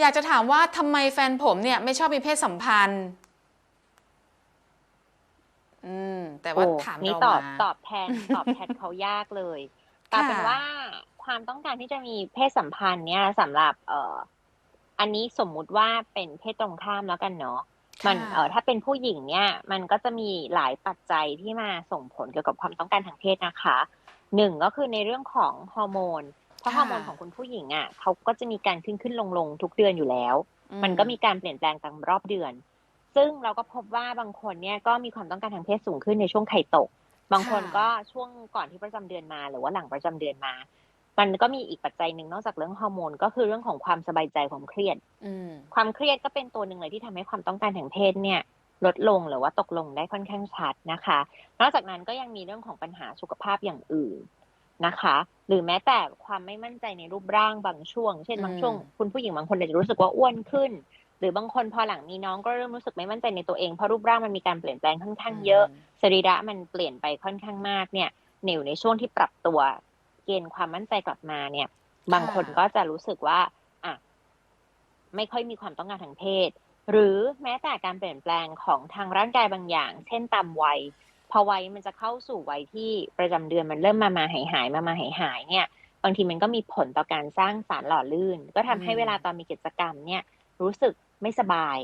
อยากจะถามว่าทำไมแฟนผมเนี่ยไม่ชอบมีเพศสัมพันธ์ อืม แต่ว่าโอ้ถามนี่เราตอบมา ตอบแทน ตอบแทนเขายากเลยกลายเป็นค่ะ ว่าความต้องการที่จะมีเพศสัมพันธ์เนี่ยสำหรับ เอ่อ อันนี้สมมุติว่าเป็นเพศตรงข้ามแล้วกันเนาะมันค่ะเอ่อถ้าเป็นผู้หญิงเนี่ย มันก็จะมีหลายปัจจัยที่มาส่งผลเกี่ยวกับความต้องการทางเพศนะคะหนึ่งก็คือในเรื่องของฮอร์โมนเพ ราะฮอร์โมนของคุณผู้หญิงอะเขาก็จะมีการขึ้นขึ้นลงลงทุกเดือนอยู่แล้ว มันก็มีการเปลี่ยนแปลงตามรอบเดือน ซึ่งเราก็พบว่าบางคนเนี่ยก็มีความต้องการทางเพศสูงขึ้นในช่วงไข่ตก บางคนก็ช่วงก่อนที่ประจำเดือนมา หรือว่าหลังประจำเดือนมา มันก็มีอีกปัจจัยหนึ่งนอกจากเรื่องฮอร์โมนก็คือเรื่องของความสบายใจความเครียดอืมความเครียดก็เป็นตัวหนึ่งเลยที่ทำให้ความต้องการทางเพศเนี่ยลดลงหรือว่าตกลงได้ค่อนข้างชัดนะคะ นอกจากนั้นก็ยังมีเรื่องของปัญหาสุขภาพอย่างอื่น นะคะ หรือแม้แต่ความไม่มั่นใจในรูปร่างบางช่วง เช่นอืมบางช่วง คุณผู้หญิงบางคนอาจจะรู้สึกว่าอ้วนขึ้น หรือบางคนพอหลังมีน้องก็เริ่มรู้สึกไม่มั่นใจในตัวเองเพราะรูปร่างมันมีการเปลี่ยนแปลงค่อนข้างเยอะสรีระมันเปลี่ยนไปค่อนข้างมากเนี่ยหนิวในช่วงที่ปรับตัวเกณฑ์ความมั่นใจกลับมาเนี่ย บางคนก็จะรู้สึกว่าอะไม่ค่อยมีความต้องการทางเพศ หรือแม้แต่การเปลี่ยนแปลงของทางร่างกายบางอย่าง เช่นตามวัย พอวัยมันจะเข้าสู่วัยที่ประจำเดือนมันเริ่มมามาหายหายมามาหายหายเนี่ย บางทีมันก็มีผลต่อการสร้างสารหล่อลื่น ก็ทำให้อืมเวลาตอนมีกิจกรรมเนี่ย รู้สึกไม่สบาย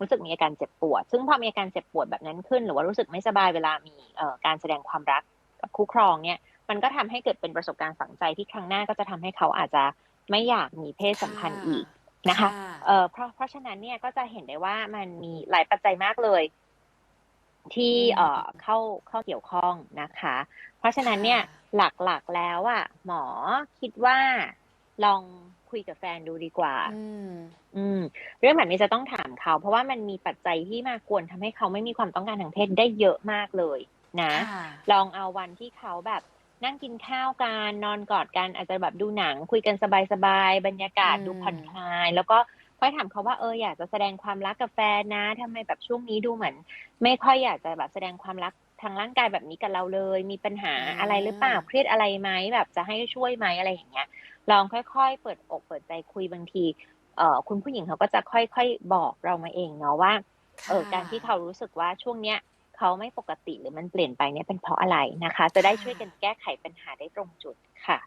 รู้สึกมีอาการเจ็บปวด ซึ่งพอมีอาการเจ็บปวดแบบนั้นขึ้น หรือว่ารู้สึกไม่สบายเวลามีเอ่อการแสดงความรักกับคู่ครองเนี่ย มันก็ทำให้เกิดเป็นประสบการณ์ฝังใจที่ครั้งหน้าก็จะทำให้เขาอาจจะไม่อยากมีเพศสัมพันธ์อีกนะคะ เอ่อเพราะเพราะฉะนั้นเนี่ยก็จะเห็นได้ว่ามันมีหลายปัจจัยมากเลย ที่อืมเอ่อเข้าเข้าเกี่ยวข้องนะคะ เพราะฉะนั้นเนี่ยค่ะหลักๆแล้วอะหมอคิดว่าลองคุยกับแฟนดูดีกว่าอืมอืม เรื่องแบบนี้จะต้องถามเขา เพราะว่ามันมีปัจจัยที่มากวนทำให้เขาไม่มีความต้องการทางเพศได้เยอะมากเลยนะค่ะลองเอาวันที่เขาแบบนั่งกินข้าวกันนอนกอดกันอาจจะแบบดูหนัง คุยกันสบายๆบรรยากาศอืมดูผ่อนคลาย แล้วก็ ค่อยถามเขาว่าเอออยากจะแสดงความรักกับแฟนนะทำไมแบบช่วงนี้ดูเหมือน ไม่ค่อยอยากจะแบบแสดงความรักทางร่างกายแบบนี้กับเราเลย มีปัญหาอะไรหรือเปล่าเครียดอะไรไหมแบบจะให้ช่วยไหมอะไรอย่างเงี้ย ลองค่อยๆ เปิดอกเปิดใจคุยบางทีเอ่อคุณผู้หญิงเขาก็จะค่อยๆบอกเรามาเองเนาะว่าเออการที่เขารู้สึกว่าช่วงเนี้ยเขาไม่ปกติหรือมันเปลี่ยนไปเนี่ยเป็นเพราะอะไรนะคะ จะได้ช่วยกันแก้ไขปัญหาได้ตรงจุดค่ะ